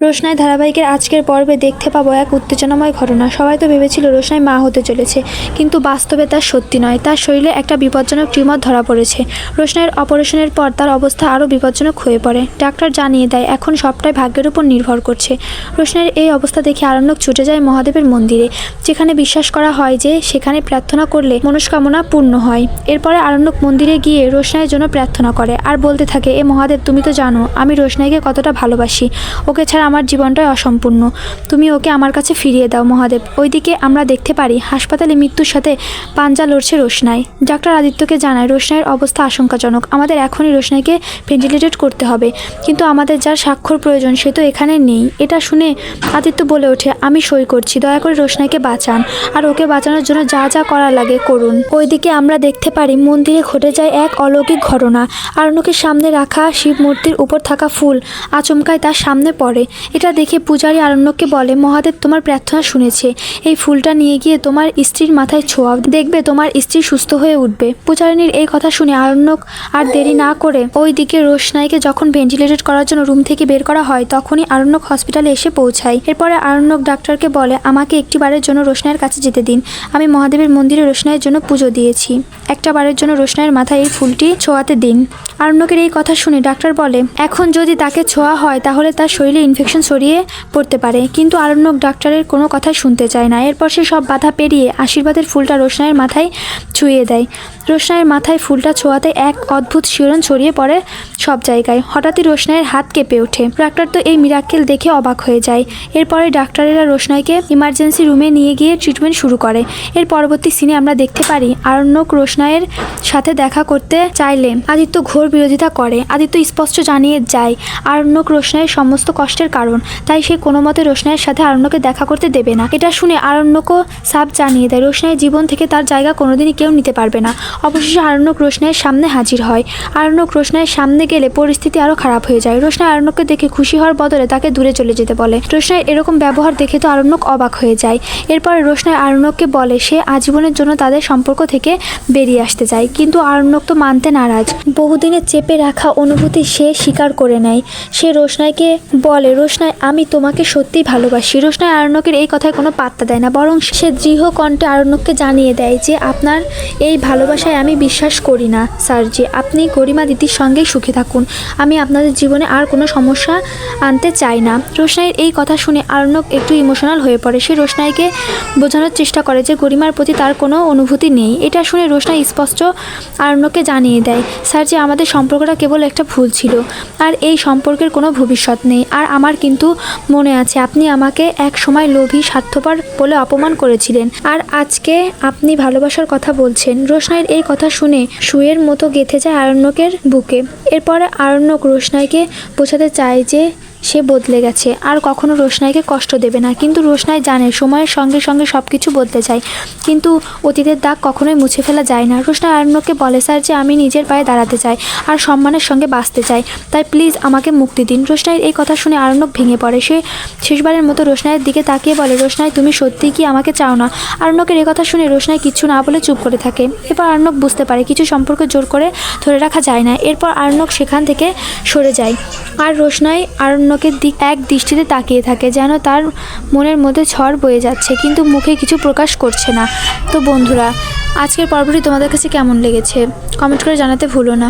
রোশনাই ধারাবাহিকের আজকের পর্বে দেখতে পাবো এক উত্তেজনাময় ঘটনা। সবাই তো ভেবেছিল রোশনাই মা হতে চলেছে, কিন্তু বাস্তবে তার সত্যি নয়। তার শরীরে একটা বিপজ্জনক টিউমার ধরা পড়েছে। রোশনাইয়ের অপারেশনের পর তার অবস্থা আরও বিপজ্জনক হয়ে পড়ে। ডাক্তার জানিয়ে দেয়, এখন সবটাই ভাগ্যের উপর নির্ভর করছে। রোশনাইয়ের এই অবস্থা দেখে আরণ্যক ছুটে যায় মহাদেবের মন্দিরে, যেখানে বিশ্বাস করা হয় যে সেখানে প্রার্থনা করলে মনস্কামনা পূর্ণ হয়। এরপরে আরণ্যক মন্দিরে গিয়ে রোশনাইয়ের জন্য প্রার্থনা করে আর বলতে থাকে, এ মহাদেব, তুমি তো জানো, আমি রোশনাইকে কতটা ভালোবাসি। ওকে ছাড়া আমার জীবনটাই অসম্পূর্ণ। তুমি ওকে আমার কাছে ফিরিয়ে দাও মহাদেব। ওইদিকে আমরা দেখতে পারি হাসপাতালে মৃত্যুর সাথে পাঞ্জা লড়ছে রোশনাই। ডাক্তার আদিত্যকে জানায় রোশনাইয়ের অবস্থা আশঙ্কাজনক। আমাদের এখনই রোশনাইকে ভেন্টিলেটেড করতে হবে। কিন্তু আমাদের যার স্বাক্ষর প্রয়োজন সে তো এখানে নেই। এটা শুনে আদিত্য বলে ওঠে, আমি সই করছি, দয়া করে রোশনাইকে বাঁচান। আর ওকে বাঁচানোর জন্য যা যা করা লাগে করুন। ওইদিকে আমরা দেখতে পারি মন্দিরে ঘটে যায় এক অলৌকিক ঘটনা। আর আরণ্যকের সামনে রাখা শিব মূর্তির উপর থাকা ফুল আচমকায় তার সামনে পড়ে। এটা দেখে পূজারী আরণ্যককে বলে, মহাদেব, তোমার প্রার্থনা শুনেছে। এই ফুলটা নিয়ে গিয়ে তোমার স্ত্রীর মাথায় ছোঁয়া দেখবে তোমার স্ত্রী সুস্থ হয়ে উঠবে। পূজারিনীর এই কথা শুনে আরণ্যক আর দেরি না করে ওই দিকে রোশনাইকে যখন ভেন্টিলেটেড করার জন্য রুম থেকে বের করা হয়, তখনই আরণ্যক হসপিটালে এসে পৌঁছায়। এরপরে আরণ্যক ডাক্তারকে বলে, আমাকে একটি বারের জন্য রোশনাইয়ের কাছে যেতে দিন। আমি মহাদেবের মন্দিরে রোশনাইয়ের জন্য পুজো দিয়েছি। একটা বারের জন্য রোশনাইয়ের মাথায় এই ফুলটি ছোঁয়াতে দিন। আরণ্যকের এই কথা শুনে ডাক্তার বলে, এখন যদি তাকে ছোঁয়া হয়, তাহলে তার শরীরে ইনফেকশন ছড়িয়ে পড়তে পারে। কিন্তু আরণ্যক ডাক্তারের কোনো কথাই শুনতে চায় না। এরপর সে সব বাধা পেরিয়ে আশীর্বাদের ফুলটা রোশনাইয়ের মাথায় ছুঁয়ে দেয়। রোশনাইয়ের মাথায় ফুলটা ছোঁয়াতে এক অদ্ভুত শিহরণ ছড়িয়ে পড়ে সব জায়গায়। হঠাৎই রোশনাইয়ের হাত কেঁপে ওঠে। ডাক্তার তো এই মিরাক্কেল দেখে অবাক হয়ে যায়। এরপরে ডাক্তারেরা রোশনাইকে ইমার্জেন্সি রুমে নিয়ে গিয়ে ট্রিটমেন্ট শুরু করে। এর পরবর্তী সিনে আমরা দেখতে পারি আরণ্যক রোশনাইয়ের সাথে দেখা করতে চাইলে আদিত্য ঘোর বিরোধিতা করে। আদিত্য স্পষ্ট জানিয়ে যায়, আরণ্যক রোশনাইয়ের সমস্ত কষ্টের কারণ, তাই সে কোনো মতে রোশনাইয়ের সাথে আরণ্যকে দেখা করতে দেবে না। এটা শুনে আরণ্যকও সাপ জানিয়ে দেয় রোশনাইয়ের জীবন থেকে তার জায়গা কোনোদিনই কেউ নিতে পারবে না। অবশেষে আরণ্যক রোশনাইয়ের সামনে হাজির হয়। আরণ্যক রোশনাইয়ের সামনে গেলে পরিস্থিতি আরও খারাপ হয়ে যায়। রোশনাই আরণ্যককে দেখে খুশি হওয়ার বদলে তাকে দূরে চলে যেতে বলে। রোশনাইয়ের এরকম ব্যবহার দেখে তো আরণ্যক অবাক হয়ে যায়। এরপর রোশনাই আরণ্যককে বলে, সে আজীবনের জন্য তাদের সম্পর্ক থেকে বেরিয়ে আসতে চায়। কিন্তু আরণ্যক তো মানতে নারাজ। বহুদিনের চেপে রাখা অনুভূতি সে স্বীকার করে নেয়। সে রোশনাইকে বলে রোশনাই আমি তোমাকে সত্যিই ভালোবাসি। রোশনাই আরণ্যকের এই কথায় কোনো পাত্তা দেয় না, বরং সে দৃঢ় কণ্ঠে আরণ্যককে জানিয়ে দেয় যে আপনার এই ভালোবাসায় আমি বিশ্বাস করি না, স্যার যে আপনি গরিমা দিদির সঙ্গেই সুখী থাকুন। আমি আপনাদের জীবনে আর কোনো সমস্যা আনতে চাই না। রোশনাইয়ের এই কথা শুনে আরণ্যক একটু ইমোশনাল হয়ে পড়ে। সে রোশনাইকে বোঝানোর চেষ্টা করে যে গরিমার প্রতি তার কোনো অনুভূতি নেই। এটা শুনে রোশনাই স্পষ্ট আরণ্যককে জানিয়ে দেয়, স্যার যে আমাদের সম্পর্কটা কেবল একটা ভুল ছিল। আর এই সম্পর্কের কোনো ভবিষ্যৎ নেই। আর আমার কিন্তু মনে আছে, আপনি আমাকে এক সময় লোভী, স্বার্থপর বলে অপমান করেছিলেন। আর আজকে আপনি ভালোবাসার কথা বলছেন। রোশনাইয়ের এই কথা শুনে সুয়ের মতো গেঁথে যায় আরণ্যকের বুকে। এরপরে আরণ্যক রোশনাইকে বোঝাতে চায় যে সে বদলে গেছে। আর কখনো রোশনাইকে কষ্ট দেবে না। কিন্তু রোশনাই জানে, সময়ের সঙ্গে সঙ্গে সব কিছু বদলে যায়। কিন্তু অতীতের দাগ কখনোই মুছে ফেলা যায় না। রোশনাই আরণ্যককে বলে, স্যার, যে আমি নিজের পায়ে দাঁড়াতে চাই আর সম্মানের সঙ্গে বাঁচতে চাই, তাই প্লিজ আমাকে মুক্তি দিন। রোশনাইয়ের এই কথা শুনে আরণ্যক ভেঙে পড়ে। সে শেষবারের মতো রোশনাইয়ের দিকে তাকিয়ে বলে, রোশনাই, তুমি সত্যি কি আমাকে চাও না? আরণ্যকের এই কথা শুনে রোশনাই কিচ্ছু না বলে চুপ করে থাকে। এরপর আরণ্যক বুঝতে পারে, কিছু সম্পর্ক জোর করে ধরে রাখা যায় না। এরপর আরণ্যক সেখান থেকে সরে যায়। আর রোশনাই আরণ্যকের দিক এক দৃষ্টিতে তাকিয়ে থাকে যেন তার মনের মধ্যে ঝড় বয়ে যাচ্ছে, কিন্তু মুখে কিছু প্রকাশ করছে না। তো বন্ধুরা, আজকের পর্বটি তোমাদের কাছে কেমন লেগেছে? কমেন্ট করে জানাতে ভুলো না।